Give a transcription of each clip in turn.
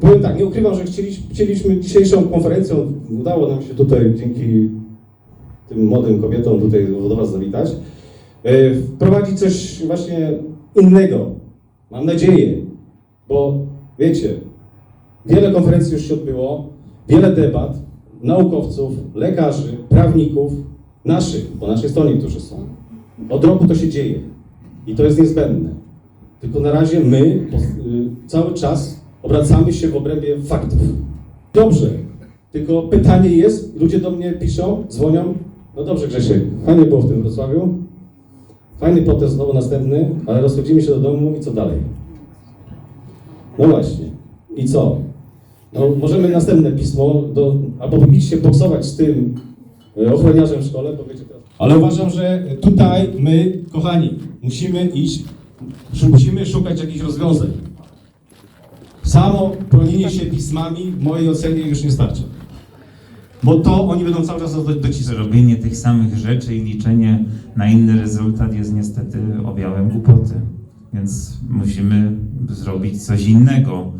powiem tak, nie ukrywam, że chcieliśmy, chcieliśmy dzisiejszą konferencją, udało nam się tutaj dzięki tym młodym kobietom tutaj do Was zawitać, e, wprowadzić coś właśnie innego. Mam nadzieję, bo wiecie, wiele konferencji już się odbyło, wiele debat, naukowców, lekarzy, prawników, naszych, po naszej stronie, którzy są. Od roku to się dzieje i to jest niezbędne. Tylko na razie my y, cały czas obracamy się w obrębie faktów. Dobrze, tylko pytanie jest, ludzie do mnie piszą, dzwonią, no dobrze Grzesiek, fajnie było w tym Wrocławiu, fajny protest znowu następny, ale rozchodzimy się do domu i co dalej? No właśnie, i co? No, możemy następne pismo, do, albo iść się boksować z tym e, ochroniarzem w szkole, bo wiecie. Ale uważam, że tutaj my, kochani, musimy iść, musimy szukać jakichś rozwiązań. Samo bronienie się pismami w mojej ocenie już nie starczy. Bo to oni będą cały czas do- docisnąć. Robienie tych samych rzeczy i liczenie na inny rezultat jest niestety objawem głupoty. Więc musimy zrobić coś innego,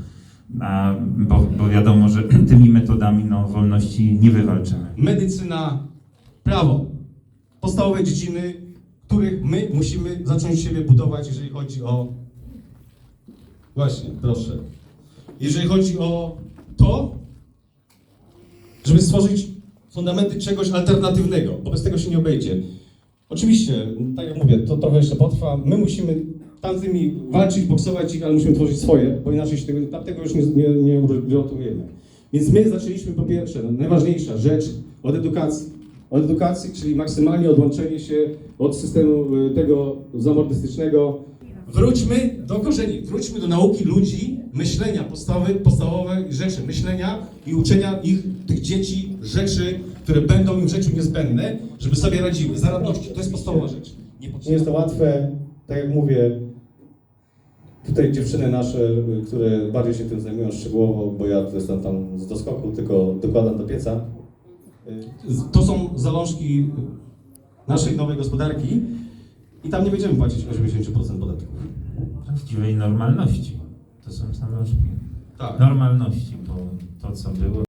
a, bo, bo wiadomo, że tymi metodami no, wolności nie wywalczymy. Medycyna, prawo. Podstawowe dziedziny, których my musimy zacząć siebie budować, jeżeli chodzi o. Właśnie, proszę. Jeżeli chodzi o to, żeby stworzyć fundamenty czegoś alternatywnego, bo bez tego się nie obejdzie. Oczywiście, tak jak mówię, to trochę jeszcze potrwa. My musimy tamtymi walczyć, boksować ich, ale musimy tworzyć swoje, bo inaczej się tego, już nie, nie, nie uratujemy. Więc my zaczęliśmy po pierwsze, no, najważniejsza rzecz od edukacji. Od edukacji, czyli maksymalnie odłączenie się od systemu y, tego zamordystycznego. Wróćmy do korzeni, wróćmy do nauki ludzi, myślenia, podstawy, podstawowe rzeczy, myślenia i uczenia ich, tych dzieci, rzeczy, które będą im w życiu niezbędne, żeby sobie radziły. Zaradności, to jest podstawowa rzecz. Nie jest to łatwe, tak jak mówię, Tutaj dziewczyny nasze, które bardziej się tym zajmują szczegółowo, bo ja to jestem tam z doskoku, tylko dokładam do pieca. To są zalążki naszej nowej gospodarki i tam nie będziemy płacić 80% podatków. Prawdziwej normalności. To są zalążki Tak. normalności, bo to co było